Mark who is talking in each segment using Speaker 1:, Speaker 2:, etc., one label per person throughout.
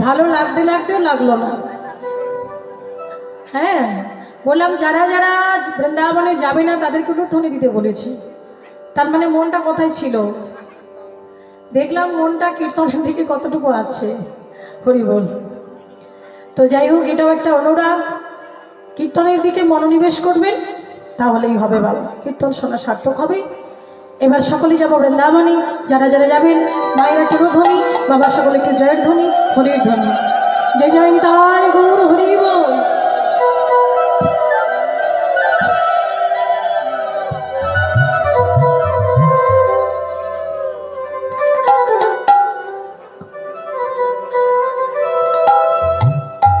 Speaker 1: ভালো লাগতে লাগতেও লাগল না। হ্যাঁ বললাম যারা যারা বৃন্দাবনে যাবে না, তাদেরকে ধ্বনি দিতে বলেছি। তার মানে মনটা কোথায় ছিল? দেখলাম মনটা কীর্তনের দিকে কতটুকু আছে। হরি বল। তো যাই হোক, এটাও একটা অনুরাগ। কীর্তনের দিকে মনোনিবেশ করবেন, তাহলেই হবে বাবা কীর্তন শোনা সার্থক হবে। এবার সকলেই যাব বৃন্দাবনে। যারা যারা যাবেন, মায়েরা ধ্বনি বাবা সকলে একটু জয়ের ধ্বনি, হরির ধ্বনি। জয় জয় তাই গৌর হরি বল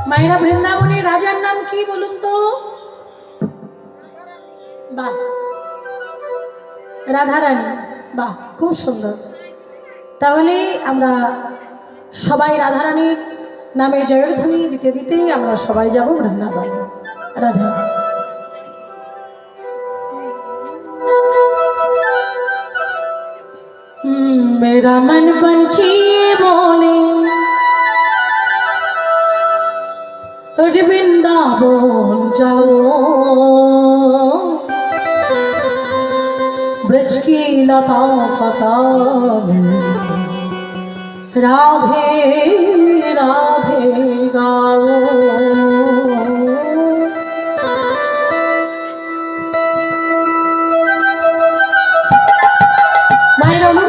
Speaker 1: মায়েরা বৃন্দাবনের রাজার নাম কি বলুন তো? বাহ। রাধারানী বাহ খুব সুন্দর তাহলে আমরা সবাই রাধারানীর নামে জয়ের ধ্বনি দিতে দিতেই আমরা সবাই যাব বৃন্দাবন রাধা हम्म, मेरा मन पंछी बोले अरे वृंदावन जाओ ব্রজকি লতা পাতা রাধে রাধে গাও। মায়ের আমার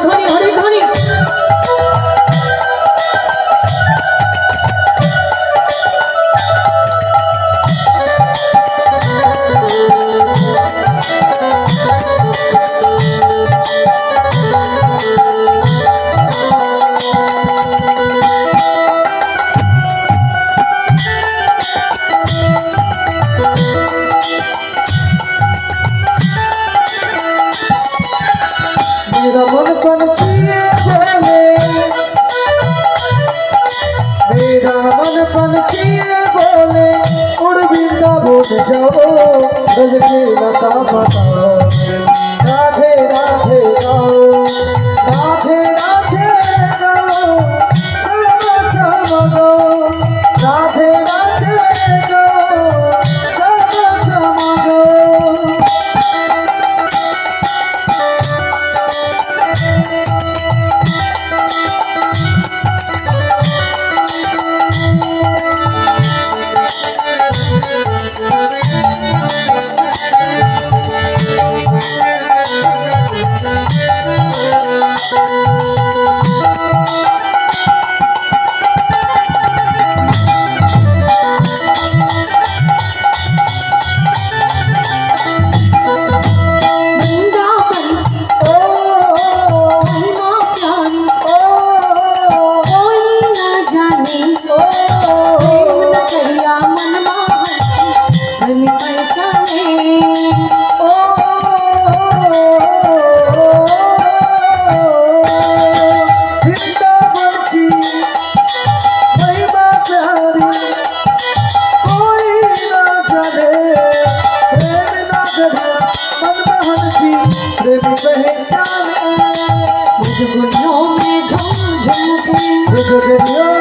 Speaker 1: রামন পঞ্চিয়ে
Speaker 2: বলে উড়বি যাব
Speaker 1: যাব রজকে লতা মাতা
Speaker 2: ঝুমঝুমকে। ঝুমঝুমকে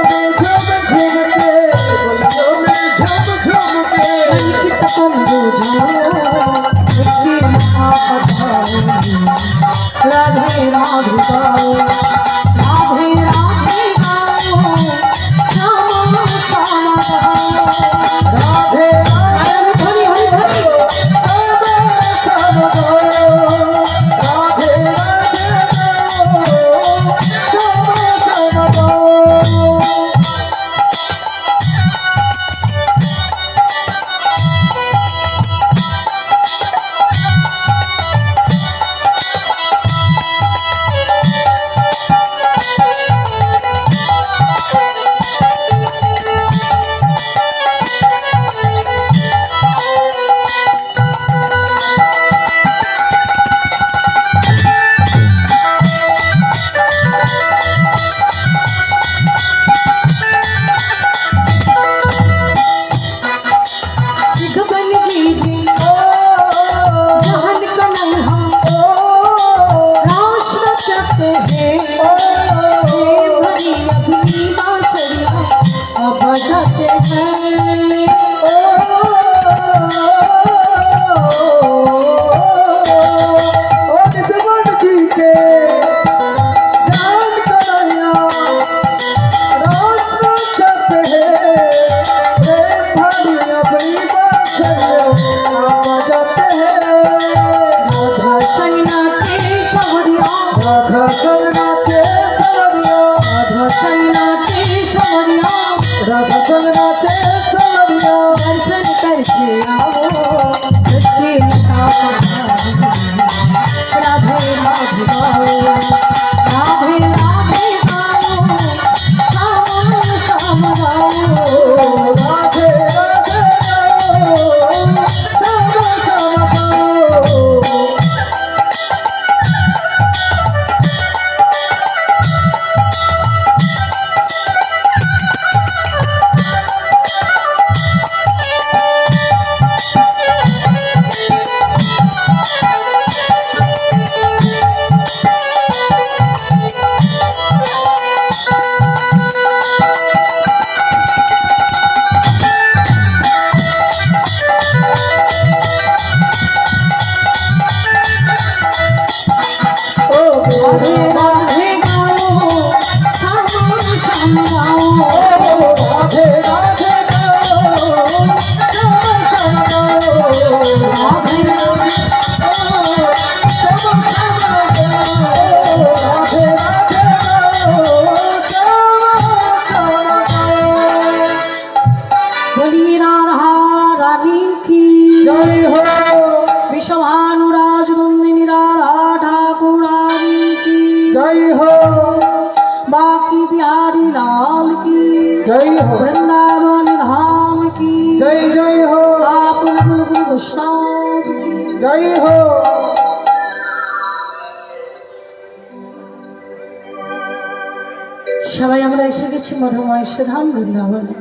Speaker 1: সবাই আমরা এসে গেছি মধুময় সুধাম বৃন্দাবনে।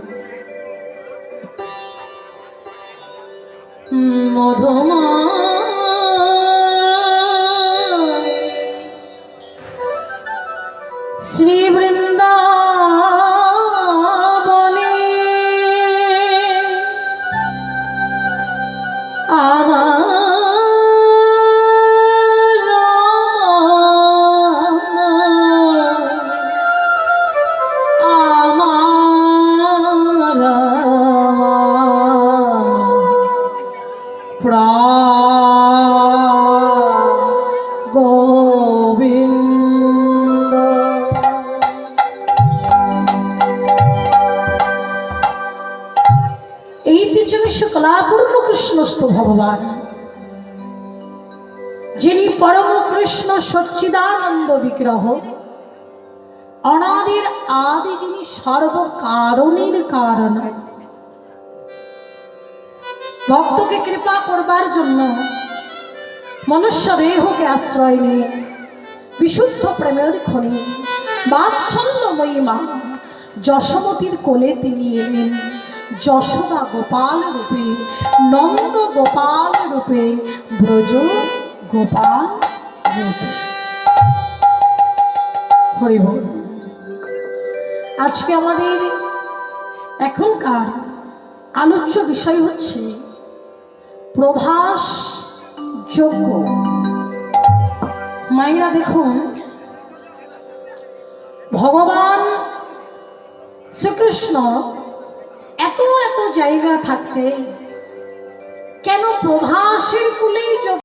Speaker 1: মধুময় তির্যমেশ কৃষ্ণস্থ ভগবান। যিনি পরম কৃষ্ণ সচ্চিদানন্দ বিগ্রহ, অনাদির আদি যিনি সর্বকারণের কারণ। ভক্তকে কৃপা করবার জন্য মনুষ্য দেহকে আশ্রয় নিয়ে, বিশুদ্ধ প্রেমের খনি, বাৎসল্যময়ী মা, যশোমতির কোলে তিনি এলেন। যশোদা গোপাল রূপে, নন্দ গোপাল রূপে, ব্রজ গোপাল রূপে। হরি আজকে আমাদের এখনকার আলোচ্য বিষয় হচ্ছে প্রভাস যোগ্য মায়েরা দেখুন, ভগবান শ্রীকৃষ্ণ এত এত জায়গা থাকতে কেন প্রভাসের কুলেই যোগ